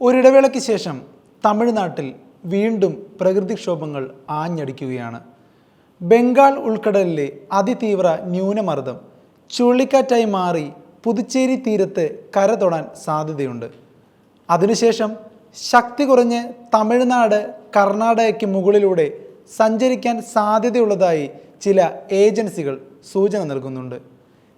ഒരിടവേളയ്ക്ക് ശേഷം തമിഴ്നാട്ടിൽ വീണ്ടും പ്രകൃതിക്ഷോഭങ്ങൾ ആഞ്ഞടിക്കുകയാണ്. ബംഗാൾ ഉൾക്കടലിലെ അതിതീവ്ര ന്യൂനമർദ്ദം ചുഴലിക്കാറ്റായി മാറി പുതുച്ചേരി തീരത്ത് കര തൊടാൻ സാധ്യതയുണ്ട്. അതിനുശേഷം ശക്തി കുറഞ്ഞ് തമിഴ്നാട് കർണാടകയ്ക്ക് മുകളിലൂടെ സഞ്ചരിക്കാൻ സാധ്യതയുള്ളതായി ചില ഏജൻസികൾ സൂചന നൽകുന്നുണ്ട്.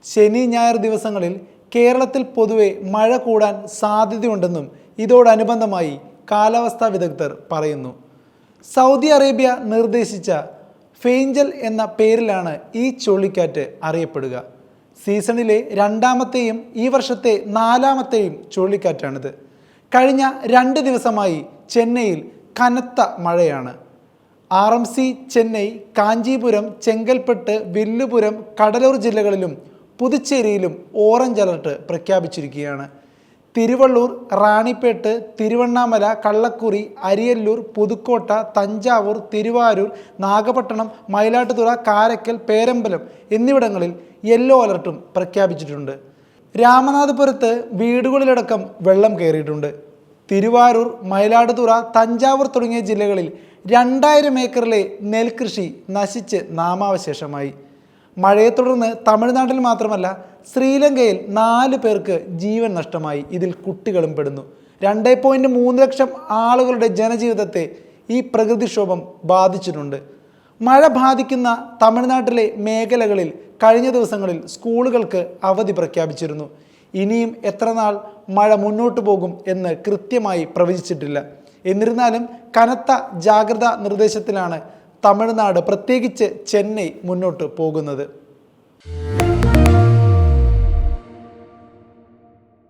ശനി ഞായർ ദിവസങ്ങളിൽ കേരളത്തിൽ പൊതുവെ മഴ കൂടാൻ സാധ്യതയുണ്ടെന്നും ഇതോടനുബന്ധമായി കാലാവസ്ഥാ വിദഗ്ധർ പറയുന്നു. സൗദി അറേബ്യ നിർദ്ദേശിച്ച ഫേഞ്ചൽ എന്ന പേരിലാണ് ഈ ചുഴലിക്കാറ്റ് അറിയപ്പെടുക. സീസണിലെ രണ്ടാമത്തെയും ഈ വർഷത്തെ നാലാമത്തെയും ചുഴലിക്കാറ്റാണിത്. കഴിഞ്ഞ രണ്ട് ദിവസമായി ചെന്നൈയിൽ കനത്ത മഴയാണ്. R M C Chennai Kanchipuram Chengalpattu Villupuram Cuddalore ജില്ലകളിലും പുതുച്ചേരിയിലും ഓറഞ്ച് അലർട്ട് പ്രഖ്യാപിച്ചിരിക്കുകയാണ്. തിരുവള്ളൂർ റാണിപ്പേട്ട് തിരുവണ്ണാമല കള്ളക്കുറി അരിയല്ലൂർ പുതുക്കോട്ട തഞ്ചാവൂർ തിരുവാരൂർ നാഗപട്ടണം മയിലാട്ടുതുറ കാരക്കൽ പേരമ്പലം എന്നിവിടങ്ങളിൽ യെല്ലോ അലർട്ടും പ്രഖ്യാപിച്ചിട്ടുണ്ട്. രാമനാഥപുരത്ത് വീടുകളിലടക്കം വെള്ളം കയറിയിട്ടുണ്ട്. തിരുവാരൂർ മയിലാടുതുറ തഞ്ചാവൂർ തുടങ്ങിയ ജില്ലകളിൽ രണ്ടായിരം ഏക്കറിലെ നെൽകൃഷി നശിച്ച് നാമാവശേഷമായി. മഴയെ തുടർന്ന് തമിഴ്നാട്ടിൽ മാത്രമല്ല ശ്രീലങ്കയിൽ നാല് പേർക്ക് ജീവൻ നഷ്ടമായി. ഇതിൽ കുട്ടികളും പെടുന്നു. രണ്ടേ പോയിന്റ് മൂന്ന് ലക്ഷം ആളുകളുടെ ജനജീവിതത്തെ ഈ പ്രകൃതിക്ഷോഭം ബാധിച്ചിട്ടുണ്ട്. മഴ ബാധിക്കുന്ന തമിഴ്നാട്ടിലെ മേഖലകളിൽ കഴിഞ്ഞ ദിവസങ്ങളിൽ സ്കൂളുകൾക്ക് അവധി പ്രഖ്യാപിച്ചിരുന്നു. ഇനിയും എത്ര നാൾ മഴ മുന്നോട്ട് പോകും എന്ന് കൃത്യമായി പ്രവചിച്ചിട്ടില്ല. എന്നിരുന്നാലും കനത്ത ജാഗ്രതാ നിർദ്ദേശത്തിലാണ് തമിഴ്നാട് പ്രത്യേകിച്ച് ചെന്നൈ മുന്നോട്ട് പോകുന്നത്.